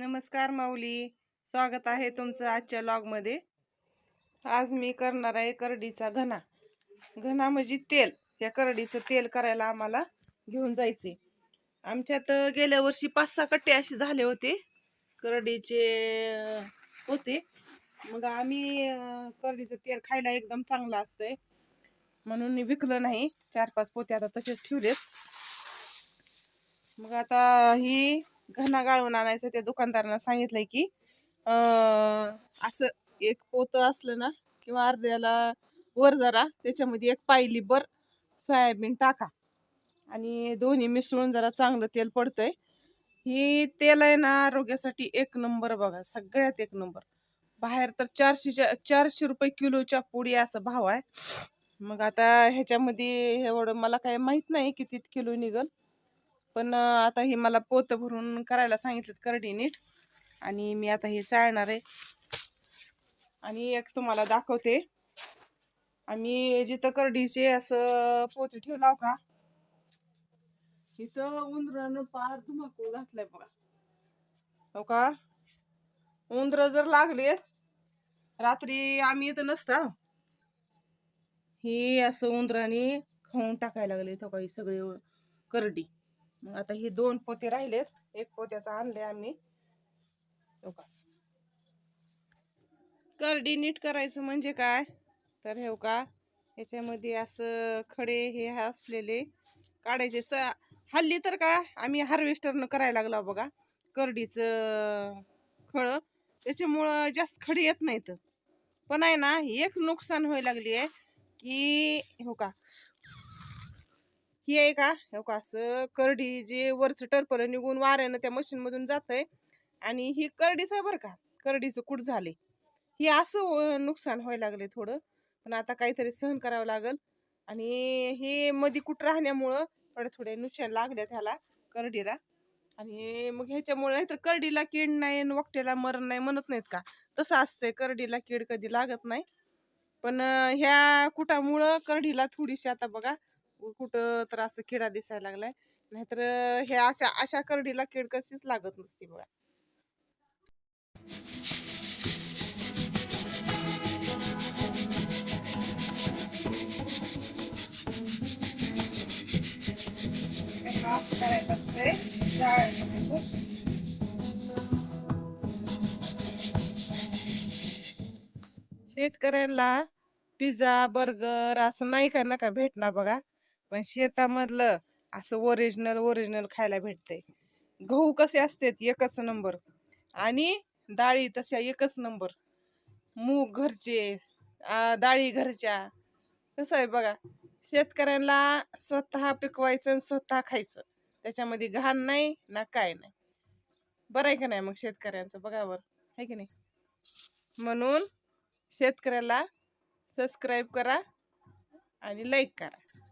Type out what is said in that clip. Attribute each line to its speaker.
Speaker 1: नमस्कार माऊली. स्वागत आहे तुमचं आजच्या लॉगमध्ये आज मी करणार आहे करडीचा घना घना म्हणजे तेल. या करडीचं तेल करायला आम्हाला घेऊन जायचे आमच्यात गेल्या वर्षी पाच सहा कट्टे असे झाले होते. करडीचे होते. मग आम्ही करडीचं तेल खायला एकदम चांगलं असतंय. म्हणून मी विकलं नाही. चार पाच पोते आता तसेच ठेवलेत. मग आता ही घना गाळून आणायचं त्या दुकानदारांना सांगितलंय की असं एक पोत असलं ना किंवा अर्ध्याला वर जरा त्याच्यामध्ये एक पायली बर सोयाबीन टाका. आणि दोन्ही मिसळून जरा चांगलं तेल पडतंय. ही तेल आहे ना आरोग्यासाठी एक नंबर बघा सगळ्यात एक नंबर. बाहेर तर चारशेच्या चारशे रुपये किलोच्या पुडी असं भाव आहे. मग आता ह्याच्यामध्ये एवढं मला काय माहीत नाही किती किलो निघल. पण आता हे मला पोतं भरून करायला सांगितलं करडी नीट. आणि मी आता हे चाळणार आहे. आणि एक तुम्हाला दाखवते. आम्ही जिथं करडीचे असं पोते ठेवलाव का? इथं उंदरानं पार धुमाकूळ घातलाय बघा. हो का? उंदर जर लागले रात्री आम्ही इथं नसता ही असं उंदराने खाऊन टाकायला लागले तो हो काही सगळे करडी. मग आता हे दोन पोते राहिलेत. एक पोत्याचा आणले आम्ही. हो का? करडी नीट करायचं म्हणजे काय? तर हे हो का? याच्यामध्ये असं खडे हे असलेले काढायचे. स हल्ली तर का? आम्ही हार्वेस्टरनं करायला लागलो बघा. करडीचं खळं. त्याच्यामुळं जास्त खडी येत नाहीत. पण आहे ना एक नुकसान व्हायला लागली आहे की हो का? ही आहे का? हो का असं करडी जे वरचं टरपलं निघून वाऱ्यानं त्या मशीन मधून आहे आणि ही करडीच आहे बरं का करडीचं कुठ झाले ही असं नुकसान व्हायला लागले थोडं. पण आता काहीतरी सहन करावं लागल. आणि हे मध्ये कुठ राहण्यामुळं थोडे थोडे नुकसान लागले त्याला करडीला. आणि मग ह्याच्यामुळे नाहीतर करडीला कीड नाही आणि वकटेला मरण नाही म्हणत नाहीत का? तसं असतंय करडीला कीड कधी लागत नाही. पण ह्या कुटामुळं करडीला थोडीशी आता बघा कुठं तर असं किडा दिसायला लागलाय. नाहीतर हे अशा अशा करडीला कीड कशीच लागत नसती बघा. शेतकऱ्यांना पिझ्झा बर्गर असं नाही का? नका भेटणार बघा. पण शेतामधलं असं ओरिजिनल ओरिजिनल खायला भेटतंय. गहू कसे असतात एकच नंबर आणि डाळी तशा एकच नंबर मूग घरचे डाळी घरच्या. कसं आहे बघा शेतकऱ्यांना स्वतः पिकवायचं आणि स्वतः खायचं. त्याच्यामध्ये घाण नाही ना काय नाही. बरं आहे का नाही मग शेतकऱ्यांचं? बघा बरं. आहे की नाही? म्हणून शेतकऱ्याला सबस्क्राईब करा आणि लाईक करा.